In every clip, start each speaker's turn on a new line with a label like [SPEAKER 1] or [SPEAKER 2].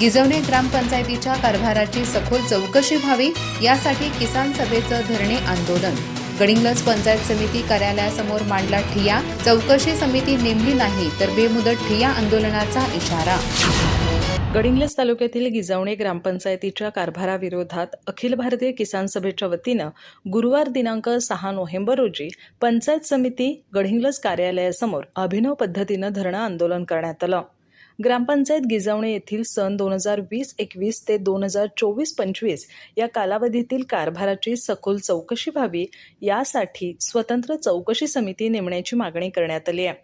[SPEAKER 1] गिजवणे ग्रामपंचायतीच्या कारभाराची सखोल चौकशी व्हावी यासाठी किसान सभेचं धरणे आंदोलन. गडिंग्लज पंचायत समिती कार्यालयासमोर मांडला ठिया चौकशी समिती नेमली नाही तर बेमुदत ठिया आंदोलनाचा इशारा.
[SPEAKER 2] गडिंग्लज तालुक्यातील गिजावणे ग्रामपंचायतीच्या कारभाराविरोधात अखिल भारतीय किसान सभेच्या वतीनं गुरुवार दिनांक सहा नोव्हेंबर रोजी पंचायत समिती गडिंग्लज कार्यालयासमोर अभिनव पद्धतीनं धरणं आंदोलन करण्यात आलं. ग्रामपंचायत गिजावणे येथील सन दोन हजार वीस एकवीस ते दोन हजार चोवीस पंचवीस या कालावधीतील कारभाराची सखोल चौकशी व्हावी यासाठी स्वतंत्र चौकशी समिती नेमण्याची मागणी करण्यात आली आहे.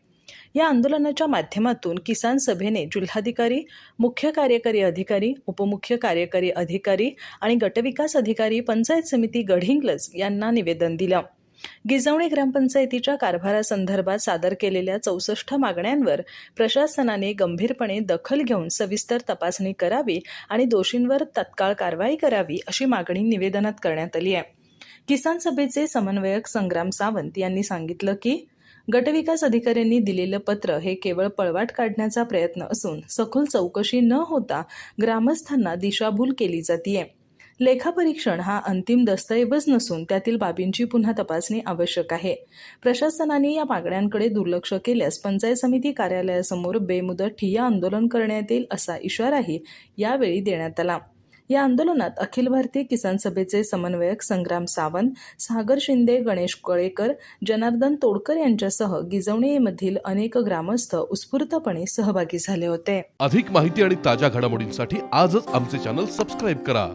[SPEAKER 2] या आंदोलनाच्या माध्यमातून किसान सभेने जिल्हाधिकारी मुख्य कार्यकारी अधिकारी उपमुख्य कार्यकारी अधिकारी आणि गटविकास अधिकारी पंचायत समिती गडहिंग्लज यांना निवेदन दिलं. गिजवणी ग्रामपंचायतीच्या कारभारासंदर्भात सादर केलेल्या चौसष्ट मागण्यांवर प्रशासनाने गंभीरपणे दखल घेऊन सविस्तर तपासणी करावी आणि दोषींवर तत्काळ कारवाई करावी अशी मागणी निवेदनात करण्यात आली आहे. किसान सभेचे समन्वयक संग्राम सावंत यांनी सांगितलं की गटविकास अधिकाऱ्यांनी दिलेलं पत्र हे केवळ पळवाट काढण्याचा प्रयत्न असून सखोल चौकशी न होता ग्रामस्थांना दिशाभूल केली जातीये. लेखापरीक्षण हा अंतिम दस्तऐवज नसून त्यातील बाबींची पुन्हा तपासणी आवश्यक आहे. प्रशासनाने या मागण्यांकडे दुर्लक्ष केल्यास पंचायत समिती कार्यालयासमोर बेमुदत ठिय्या आंदोलन करण्यात येईल असा इशाराही यावेळी देण्यात आला. या आंदोलनात अखिल भारतीय किसान सभेचे समन्वयक संग्राम सावंत सागर शिंदे गणेश कळेकर जनार्दन तोडकर यांच्यासह गिजवणीमधील अनेक ग्रामस्थ उत्स्फूर्तपणे सहभागी झाले होते.
[SPEAKER 3] अधिक माहिती आणि ताज्या घडामोडींसाठी आजच आमचे चॅनल सबस्क्राईब करा.